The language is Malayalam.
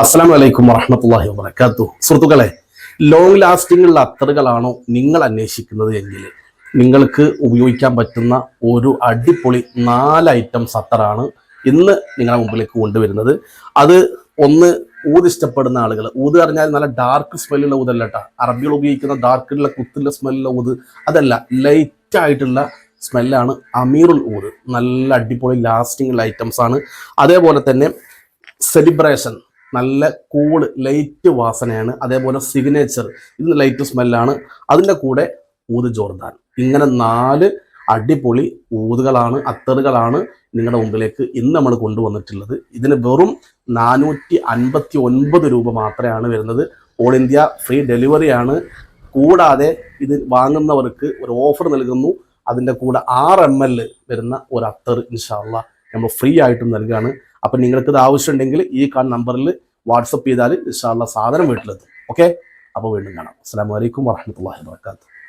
അസ്സാം വലൈക്കും വറഹമത്തല്ലാഹി വബർക്കാത്തു സുഹൃത്തുക്കളെ ലോങ് ലാസ്റ്റിംഗ് അത്തറുകളാണോ നിങ്ങൾ അന്വേഷിക്കുന്നത് എങ്കിൽ നിങ്ങൾക്ക് ഉപയോഗിക്കാൻ പറ്റുന്ന ഒരു അടിപൊളി നാല് ഐറ്റംസ് അത്തറാണ് ഇന്ന് നിങ്ങളുടെ മുമ്പിലേക്ക് കൊണ്ടുവരുന്നത്. അത് ഒന്ന് ഊത് ഇഷ്ടപ്പെടുന്ന ആളുകൾ. ഊത് പറഞ്ഞാൽ നല്ല ഡാർക്ക് സ്മെല്ലുള്ള ഊതല്ല കേട്ടോ. അറബികൾ ഉപയോഗിക്കുന്ന ഡാർക്കുള്ള കുത്തുള്ള സ്മെല്ലുള്ള ഊത്. അതല്ല ലൈറ്റ് ആയിട്ടുള്ള സ്മെല്ലാണ് അമീറുൽ ഊത്. നല്ല അടിപൊളി ലാസ്റ്റിംഗ് ഐറ്റംസ് ആണ്. അതേപോലെ തന്നെ സെലിബ്രേഷൻ നല്ല കൂൾ ലൈറ്റ് വാസനയാണ്. അതേപോലെ സിഗ്നേച്ചർ ഇത് ലൈറ്റ് സ്മെല്ലാണ് അതിന്റെ കൂടെ ഊത് ജോർദാൻ. ഇങ്ങനെ നാല് അടിപൊളി ഊതുകളാണ് അത്തറുകളാണ് നിങ്ങളുടെ മുമ്പിലേക്ക് ഇന്ന് നമ്മൾ കൊണ്ടുവന്നിട്ടുള്ളത്. ഇതിന് വെറും നാനൂറ്റി അൻപത്തി ഒൻപത് രൂപ മാത്രമാണ് വരുന്നത്. ഓൾ ഇന്ത്യ ഫ്രീ ഡെലിവറിയാണ് കൂടാതെ ഇത് വാങ്ങുന്നവർക്ക് ഒരു ഓഫർ നൽകുന്നു. അതിന്റെ കൂടെ ആറ് എം എൽ വരുന്ന ഒരു അത്തർ ഇൻഷാല്ല നമ്മൾ ഫ്രീ ആയിട്ടും നൽകുകയാണ് അപ്പം നിങ്ങൾക്ക് ഇത് ആവശ്യമുണ്ടെങ്കിൽ ഈ കാണുന്ന നമ്പറിൽ വാട്സപ്പ് ചെയ്താൽ ഇഷാള്ള സാധനം വീട്ടിലെത്തും. ഓക്കെ അപ്പോൾ വീണ്ടും കാണാം. അസ്സാം വലൈക്കും വാഹമത്തല്ലാഹി വാത്തു